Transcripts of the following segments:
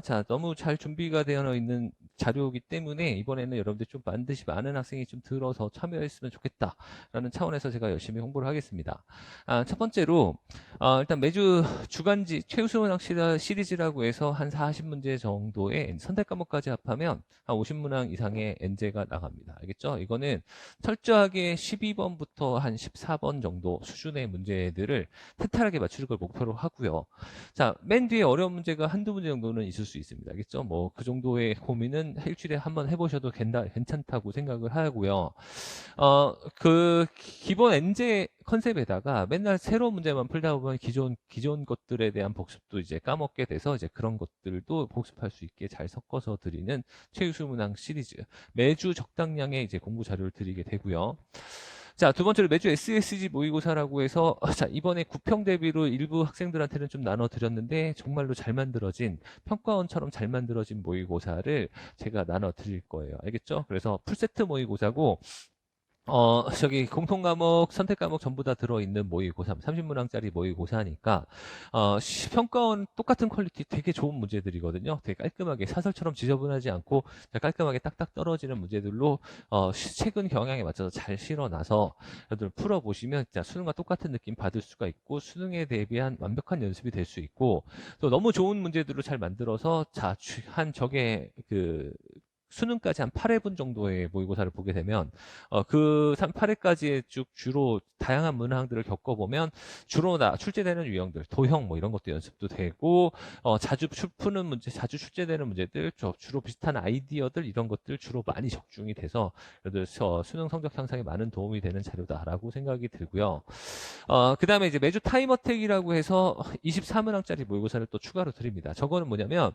자, 너무 잘 준비가 되어 있는 자료이기 때문에 이번에는 여러분들 좀 반드시 많은 학생이 좀 들어서 참여했으면 좋겠다라는 차원에서 제가 열심히 홍보를 하겠습니다. 아, 첫 번째로 어, 일단 매주 주간지 최우수문항 시리- 시리즈라고 해서 한 40문제 정도의 선택 과목까지 합하면 한 50문항 이상의 엔제가 나갑니다. 알겠죠? 이거는 철저하게 12번부터 한 14번 정도 수준의 문제들을 탄탄하게 맞추는 걸 목표로 하고요. 자, 맨 뒤에 어려운 문제가 한두 문제 정도는 있을 수 있습니다. 알겠죠? 뭐, 그 정도의 고민은 일주일에 한번 해보셔도 괜다, 괜찮다고 생각을 하고요. 어, 그, 기본 엔제 컨셉에다가 맨날 새로운 문제만 풀다 보면 기존, 기존 것들에 대한 복습도 이제 까먹게 돼서 이제 그런 것들도 복습할 수 있게 잘 섞어서 드리는 최우수 문항 시리즈. 매주 적당량의 이제 공부 자료를 드리게 되고요. 자, 두 번째로 매주 SSG 모의고사라고 해서 자, 이번에 구평 대비로 일부 학생들한테는 좀 나눠 드렸는데 정말로 잘 만들어진 평가원처럼 잘 만들어진 모의고사를 제가 나눠 드릴 거예요. 알겠죠? 그래서 풀세트 모의고사고 어, 저기 공통 과목, 선택 과목 전부 다 들어있는 모의고사, 30문항짜리 모의고사니까 어, 시- 평가원 똑같은 퀄리티 되게 좋은 문제들이거든요. 되게 깔끔하게 사설처럼 지저분하지 않고 깔끔하게 딱딱 떨어지는 문제들로 어, 시- 최근 경향에 맞춰서 잘 실어놔서 여러분 풀어보시면 진짜 수능과 똑같은 느낌 받을 수가 있고 수능에 대비한 완벽한 연습이 될 수 있고 또 너무 좋은 문제들로 잘 만들어서 자, 주- 한 적의 그 수능까지 한 8회분 정도의 모의고사를 보게 되면 어, 그 3, 8회까지의 쭉 주로 다양한 문항들을 겪어보면 주로 나 출제되는 유형들, 도형 뭐 이런 것도 연습도 되고 어, 자주 출- 푸는 문제, 자주 출제되는 문제들, 저- 주로 비슷한 아이디어들 이런 것들 주로 많이 적중이 돼서 그래도 서- 수능 성적 향상에 많은 도움이 되는 자료다라고 생각이 들고요. 어, 그 다음에 이제 매주 타임어택이라고 해서 24문항짜리 모의고사를 또 추가로 드립니다. 저거는 뭐냐면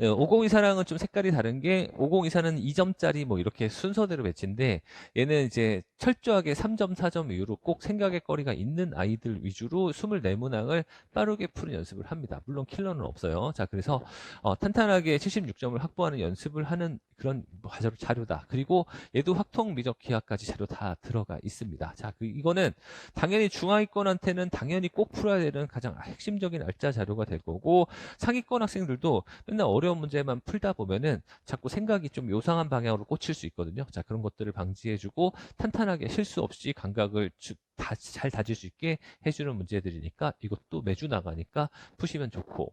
502사랑은 좀 색깔이 다른 게 502사는 2점짜리 뭐 이렇게 순서대로 배치인데 얘는 이제 철저하게 3점, 4점 이후로 꼭 생각의 거리가 있는 아이들 위주로 24문항을 빠르게 푸는 연습을 합니다. 물론 킬러는 없어요. 자, 그래서 어, 탄탄하게 76점을 확보하는 연습을 하는 그런 뭐 자료- 자료다. 그리고 얘도 확통 미적 기하까지 자료 다 들어가 있습니다. 자, 그 이거는 당연히 중하위권한테는 당연히 꼭 풀어야 되는 가장 핵심적인 알짜 자료가 될 거고 상위권 학생들도 맨날 어려운 문제만 풀다 보면은 자꾸 생각이 좀 요상한 방향으로 꽂힐 수 있거든요. 자, 그런 것들을 방지해주고 탄탄하게 실수 없이 감각을 주- 다, 잘 다질 수 있게 해주는 문제들이니까 이것도 매주 나가니까 푸시면 좋고.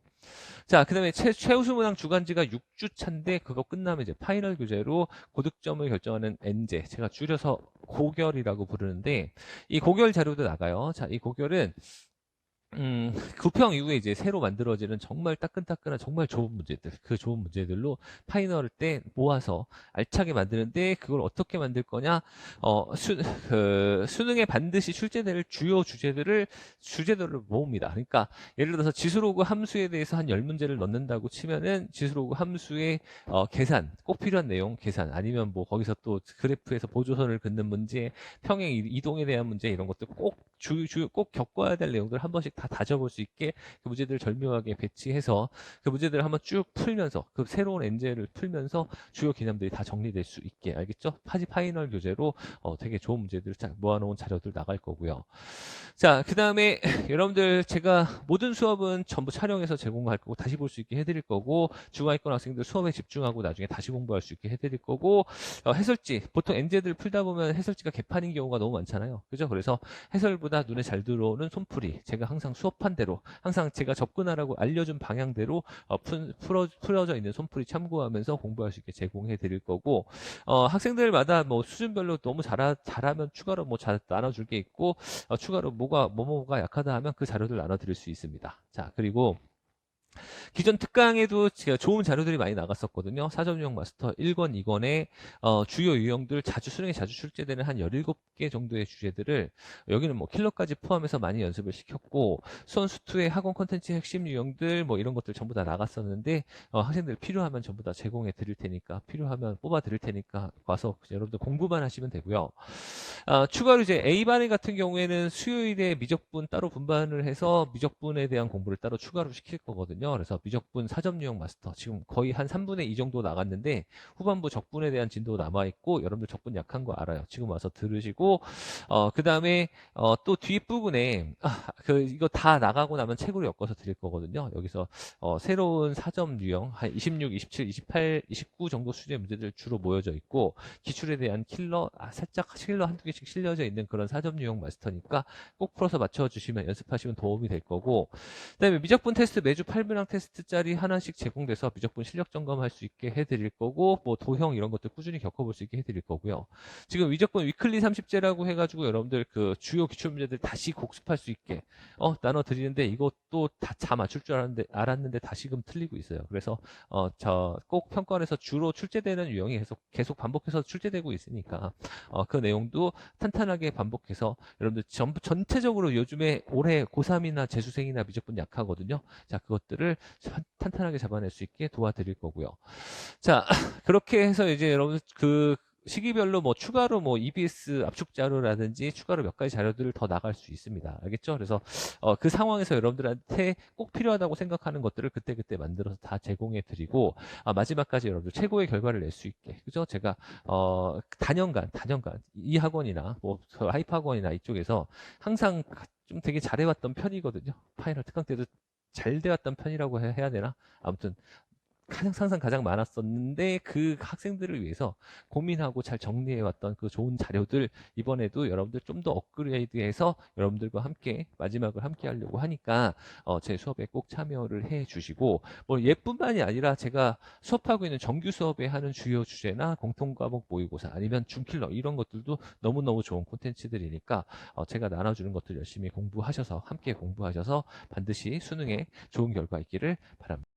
자, 그 다음에 최, 최우수 문항 주간지가 6주 차인데 그거 끝나면 이제 파이널 교재로 고득점을 결정하는 엔제. 제가 줄여서 고결이라고 부르는데 이 고결 자료도 나가요. 자, 이 고결은 음, 구평 이후에 이제 새로 만들어지는 정말 따끈따끈한 정말 좋은 문제들, 그 좋은 문제들로 파이널 때 모아서 알차게 만드는데 그걸 어떻게 만들 거냐? 어, 수, 그, 수능에 반드시 출제될 주요 주제들을, 주제들을 모읍니다. 그러니까 예를 들어서 지수로그 함수에 대해서 한 10문제를 넣는다고 치면은 지수로그 함수의 어, 계산, 꼭 필요한 내용 계산, 아니면 뭐 거기서 또 그래프에서 보조선을 긋는 문제, 평행 이- 이동에 대한 문제 이런 것들 꼭 주, 주, 꼭 겪어야 될 내용들 한 번씩 다 다져볼 수 있게 그 문제들을 절묘하게 배치해서 그 문제들을 한번 쭉 풀면서 그 새로운 엔제를 풀면서 주요 개념들이 다 정리될 수 있게 알겠죠? 파지 파이널 교재로 어, 되게 좋은 문제들을 쫙 모아놓은 자료들 나갈 거고요. 자, 그 다음에 여러분들 제가 모든 수업은 전부 촬영해서 제공할 거고 다시 볼 수 있게 해드릴 거고 중하위권 학생들 수업에 집중하고 나중에 다시 공부할 수 있게 해드릴 거고 어, 해설지 보통 엔제들 풀다 보면 해설지가 개판인 경우가 너무 많잖아요. 그죠? 그래서 해설보다 눈에 잘 들어오는 손풀이 제가 항상 수업한 대로 항상 제가 접근하라고 알려준 방향대로 어, 푼- 풀어, 풀어져 있는 손풀이 참고하면서 공부할 수 있게 제공해 드릴 거고 어, 학생들마다 뭐 수준별로 너무 잘하, 잘하면 추가로 뭐 자- 나눠줄 게 있고 어, 추가로 뭐가 뭐뭐가 약하다 하면 그 자료들 나눠 드릴 수 있습니다. 자 그리고 기존 특강에도 제가 좋은 자료들이 많이 나갔었거든요. 사전 유형 마스터 1권, 2권의 어, 주요 유형들 자주 수능에 자주 출제되는 한 17개 정도의 주제들을 여기는 뭐 킬러까지 포함해서 많이 연습을 시켰고 수원 수투의 학원 콘텐츠 핵심 유형들 뭐 이런 것들 전부 다 나갔었는데 어, 학생들 필요하면 전부 다 제공해 드릴 테니까 필요하면 뽑아 드릴 테니까 와서 여러분들 공부만 하시면 되고요. 아, 추가로 이제 A반에 같은 경우에는 수요일에 미적분 따로 분반을 해서 미적분에 대한 공부를 따로 추가로 시킬 거거든요. 있거든요. 그래서 미적분 사점 유형 마스터 지금 거의 한 3분의 2 정도 나갔는데 후반부 적분에 대한 진도 남아 있고 여러분들 적분 약한 거 알아요. 지금 와서 들으시고 어 그다음에 어 또 뒷부분에 아, 그 이거 다 나가고 나면 책으로 엮어서 드릴 거거든요. 여기서 어 새로운 사점 유형 한 26, 27, 28, 29 정도 수준의 문제들 주로 모여져 있고 기출에 대한 킬러 아, 살짝 킬러 한두 개씩 실려져 있는 그런 사점 유형 마스터니까 꼭 풀어서 맞춰 주시면 연습하시면 도움이 될 거고 그다음에 미적분 테스트 매주 8 분량 테스트 짜리 하나씩 제공돼서 미적분 실력 점검할 수 있게 해드릴 거고 뭐 도형 이런 것들 꾸준히 겪어볼 수 있게 해드릴 거고요. 지금 미적분 위클리 30제라고 해가지고 여러분들 그 주요 기출 문제들 다시 복습할 수 있게 어 나눠 드리는데 이것도 다다 맞출 줄 알았는데 알았는데 다시금 틀리고 있어요. 그래서 어 저 꼭 평가원에서 주로 출제되는 유형이 계속 계속 반복해서 출제되고 있으니까 어 그 내용도 탄탄하게 반복해서 여러분들 전부 전체적으로 요즘에 올해 고3이나 재수생이나 미적분 약하거든요. 자, 그것들을 산- 탄탄하게 잡아낼 수 있게 도와드릴 거고요. 자, 그렇게 해서 이제 여러분 그 시기별로 뭐 추가로 뭐 EBS 압축 자료라든지 추가로 몇 가지 자료들을 더 나갈 수 있습니다. 알겠죠? 그래서 어, 그 상황에서 여러분들한테 꼭 필요하다고 생각하는 것들을 그때그때 만들어서 다 제공해 드리고 아, 마지막까지 여러분들 최고의 결과를 낼 수 있게 그죠? 제가 어, 단연간 단연간 이 학원이나 뭐그 하이프 학원이나 이쪽에서 항상 좀 되게 잘해왔던 편이거든요. 파이널 특강 때도 잘 돼왔던 편이라고 해- 해야 되나? 아무튼 가장 항상 가장 많았었는데 그 학생들을 위해서 고민하고 잘 정리해왔던 그 좋은 자료들 이번에도 여러분들 좀 더 업그레이드해서 여러분들과 함께 마지막을 함께 하려고 하니까 어, 제 수업에 꼭 참여를 해 주시고 뭐 얘뿐만이 아니라 제가 수업하고 있는 정규 수업에 하는 주요 주제나 공통 과목 모의고사 아니면 줌킬러 이런 것들도 너무 너무 좋은 콘텐츠들이니까 어, 제가 나눠주는 것들 열심히 공부하셔서 함께 공부하셔서 반드시 수능에 좋은 결과 있기를 바랍니다.